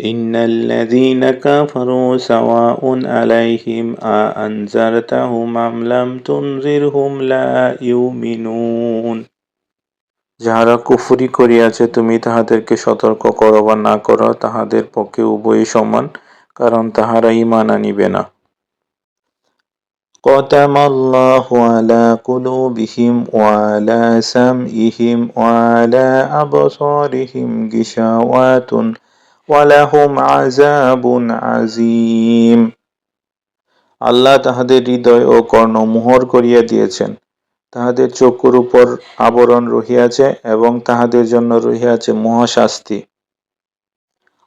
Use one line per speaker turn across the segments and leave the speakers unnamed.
إن الذين كفروا سواء عليهم أأنذرتهم أم لم تنذرهم لا يؤمنون যাহারা কুফরি করিয়াছে তুমি তাহাদেরকে সতর্ক করো বা না করো তাহাদের পক্ষে উভয়ই সমান কারণ তাহারা ইমান আনিবে না ختم الله على قلوبهم وعلى سمعهم وعلى أبصارهم غشاوات ولهم عذاب عظيم আল্লাহ তাহাদের হৃদয় ও কর্ণ মোহর করিয়া দিয়েছেন তাহাদের চক্ষুর উপর আবরণ রহিয়াছে এবং তাহাদের জন্য রহিয়াছে মহাশাস্তি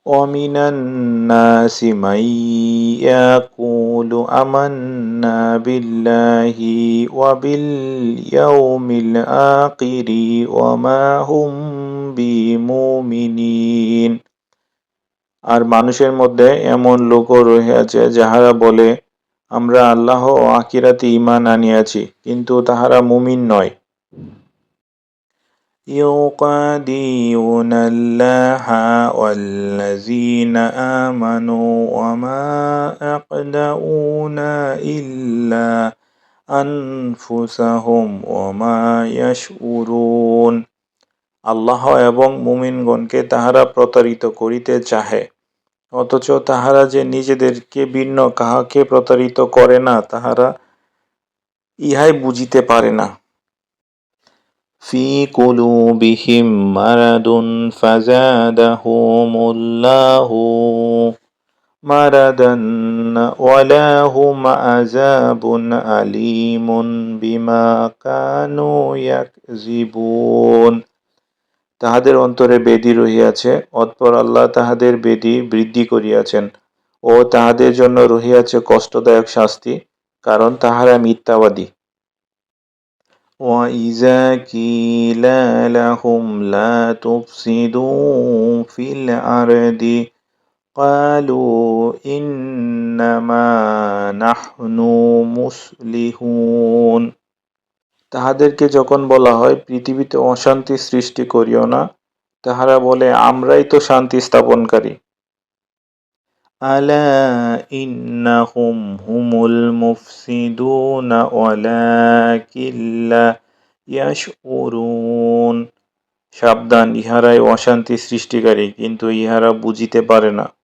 ومن الناس من يقول آمنا بالله وباليوم الآخر وما هم بمؤمنين আর মানুষের মধ্যে এমন লোকও রহিয়াছে যাহারা বলে আমরা আল্লাহ ও আখিরাতে ঈমান আনিয়াছি কিন্তু তাহারা মুমিন নয় يقاديون الله والذين آمنوا وما يقدعون إلا أنفسهم وما يشعرون আল্লাহ এবং মুমিনগণকে তাহারা প্রতারিত করিতে চাহে অথচ তাহারা যে নিজেদেরকে ভিন্ন কাহাকে প্রতারিত করে না, তাহারা ইহাই বুঝিতে পারে না। ফি কুলুবিহিম মারাদুন ফাজাদাহুমুল্লাহু মারাদান ওয়ালাহুম আযাবুন আলীমুন বিমা কানু ইয়াকযিবুন। তাহাদের অন্তরে বেদি রহিয়াছে অতপর আল্লাহ তাহাদের বেদি বৃদ্ধি করিয়াছেন ও তাহাদের জন্য রহিয়াছে কষ্টদায়ক শাস্তি কারণ তাহারা মিথ্যাবাদী وإذا قيل لهم لا تفسدوا في الأرض قالوا إنما نحن مصلحون তাহাদেরকে যখন বলা হয়, পৃথিবীতে অশান্তি সৃষ্টি করিও না, তাহারা বলে, আমরাই তো শান্তি স্থাপনকারী। আলা ইন্নাহুম হুমুল মুফসিদুনা ওয়ালাকিল্লা ইয়াশউরুন। সাবধান, ইহারাই অশান্তি সৃষ্টিকারী, কিন্তু ইহারা বুঝিতে পারে না।